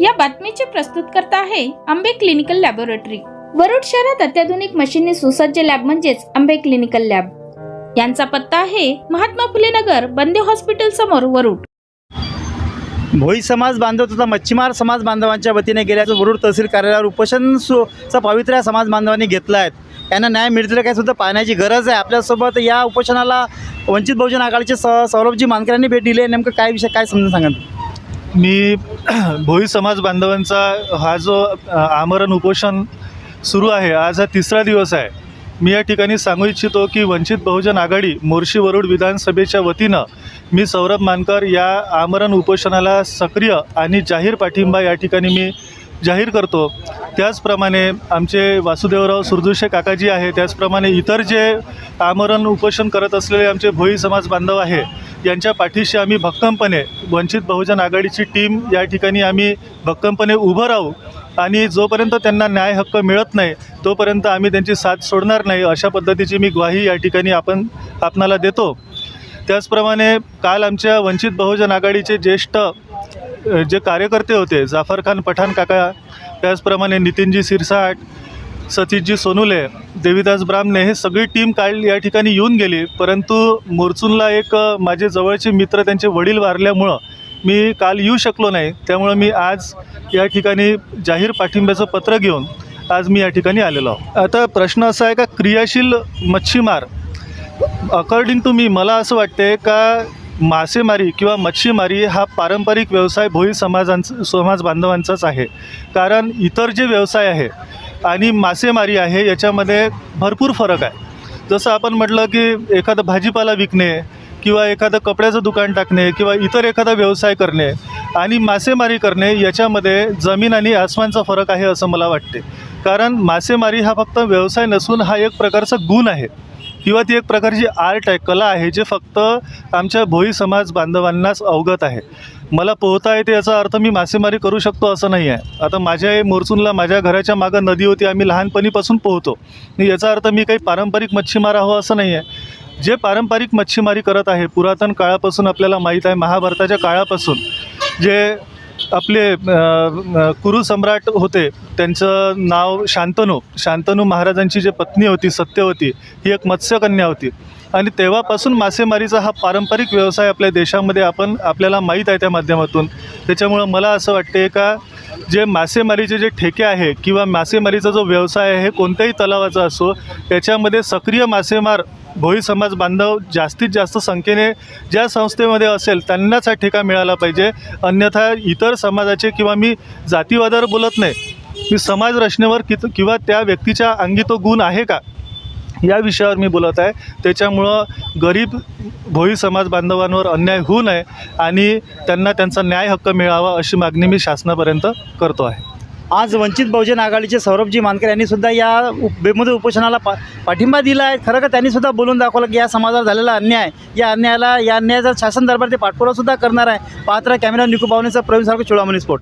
या बातमीचे प्रस्तुतकर्ता आहे आंबे क्लिनिकल लॅबोरेटरी. वरुड शहरात अत्याधुनिक मशीनने सुसज्ज लॅब म्हणजेच आंबे क्लिनिकल लॅब. यांचा पत्ता आहे महात्मा फुले नगर बंदे हॉस्पिटल समोर वरुड. भोई समाज बांधव तथा मच्छीमार समाज बांधवांच्या वतीने गेल्याचं वरुड तहसील कार्यालयावर उपोषण सु चा पावित्र्य समाज बांधवांनी घेतला आहे. यांना न्याय मिळतील काय सुद्धा पाहण्याची गरज आहे. आपल्यासोबत या उपोषणाला वंचित बहुजन आघाडीचे स सौरभजी मानकरांनी भेट दिली आहे. नेमकं काय विषय काय समजून सांगा मी भोई समाज बांधवांचा हा जो आमरण उपोषण सुरू आहे आज हा तिसरा दिवस आहे. मी या ठिकाणी सांगू इच्छितो की वंचित बहुजन आघाडी मोर्शी वरुड विधानसभेच्या वतीनं मी सौरभ मानकर या आमरण उपोषणाला सक्रिय आणि जाहीर पाठिंबा या ठिकाणी मी जाहीर करतो. त्याचप्रमाणे आमचे वासुदेवराव सुरदुशे काकाजी आहे त्याचप्रमाणे इतर जे आमरण उपोषण करत असलेले आमचे भोई समाज बांधव आहे यांच्या पाठीशी आम्ही भक्कमपणे वंचित बहुजन आघाडीची टीम या ठिकाणी आम्ही भक्कमपणे उभं राहू आणि जोपर्यंत त्यांना न्याय हक्क मिळत नाही तोपर्यंत आम्ही त्यांची साथ सोडणार नाही अशा पद्धतीची मी ग्वाही या ठिकाणी आपण आपणाला देतो. त्याचप्रमाणे काल आमच्या वंचित बहुजन आघाडीचे ज्येष्ठ जे कार्यकर्ते होते जाफर खान पठाण काका त्याचप्रमाणे नितीनजी सिरसाट सतीशजी सोनुले देवीदास ब्राह्मणे हे सगळी टीम काल या ठिकाणी येऊन गेली. परंतु मोरचूनला एक माझे जवळचे मित्र त्यांचे वडील वारल्यामुळं मी काल येऊ शकलो नाही. त्यामुळं मी आज या ठिकाणी जाहीर पाठिंब्याचं पत्र घेऊन आज मी या ठिकाणी आलेलो आहो. आता प्रश्न असा आहे का क्रियाशील मच्छीमार अकॉर्डिंग टू मी मला असं वाटते का मासेमारी किंवा मच्छीमारी हा पारंपरिक व्यवसाय भोई समाजांचा समाज बांधवांचाच आहे. कारण इतर जे व्यवसाय आहे आणि मासेमारी आहे याच्यामध्ये भरपूर फरक आहे. जसं आपण म्हटलं की एखादं भाजीपाला विकणे किंवा एखादं कपड्याचं दुकान टाकणे किंवा इतर एखादा व्यवसाय करणे आणि मासेमारी करणे याच्यामध्ये जमीन आणि आसमानचा फरक आहे असं मला वाटते. कारण मासेमारी हा फक्त व्यवसाय नसून हा एक प्रकारचा गुण आहे. किंवा ती एक प्रकारची आर्ट आहे कला आहे जे फक्त आमच्या भोई समाज बांधवांनाच अवगत आहे. मला पोहता येते याचा अर्थ मी मासेमारी करू शकतो असं नाही आहे. आता माझ्या मोरचूनला माझ्या घराच्या मागं नदी होती आम्ही लहानपणीपासून पोहतो. आणि याचा अर्थ मी काही पारंपरिक मच्छीमार आहो असं नाही आहे. जे पारंपरिक मच्छीमारी करत आहे पुरातन काळापासून आपल्याला माहीत आहे महाभारताच्या काळापासून जे आपले कुरु सम्राट होते. त्यांचं नाव शांतनू. शांतनू महाराजांची जी पत्नी होती सत्यवती ही एक मत्स्यकन्या होती. आणि तेव्हापासून मासेमारीचा हा पारंपरिक व्यवसाय आपल्या देशामध्ये आपण आपल्याला माहीत आहे त्या माध्यमातून. त्याच्यामुळं मला असं वाटते का जे मासेमारीचे जे ठेके आहे किंवा मासेमारीचा जो व्यवसाय आहे हे कोणत्याही तलावाचा असो त्याच्यामध्ये सक्रिय मासेमार भोई समाज बांधव जास्तीत जास्त संख्येने ज्या संस्थेमध्ये असेल त्यांनाच हा ठेका मिळाला पाहिजे. अन्यथा इतर समाजाचे किंवा मी जातीवादावर बोलत नाही मी समाज रचनेवर कित किंवा त्या व्यक्तीच्या अंगी तो गुण आहे का? या विषयावर मी बोलत आहे. त्याच्यामुळं गरीब भोई समाज बांधवांवर अन्याय होऊ नये आणि त्यांना त्यांचा न्याय हक्क मिळावा अशी मागणी मी शासनापर्यंत करतो आहे. आज वंचित बहुजन आघाडीचे सौरभजी मानकर यांनी सुद्धा या उप बेमुदत उपोषणाला पा पाठिंबा दिला आहे. खरं का त्यांनी सुद्धा बोलून दाखवलं की या समाजावर झालेला अन्याय या अन्यायाला या अन्यायाचा शासन दरबार ते पाठपुरासुद्धा करणार आहे. पात्र कॅमेरा निकू पावण्याचा प्रवीण सारखं चुळामणी स्फोट.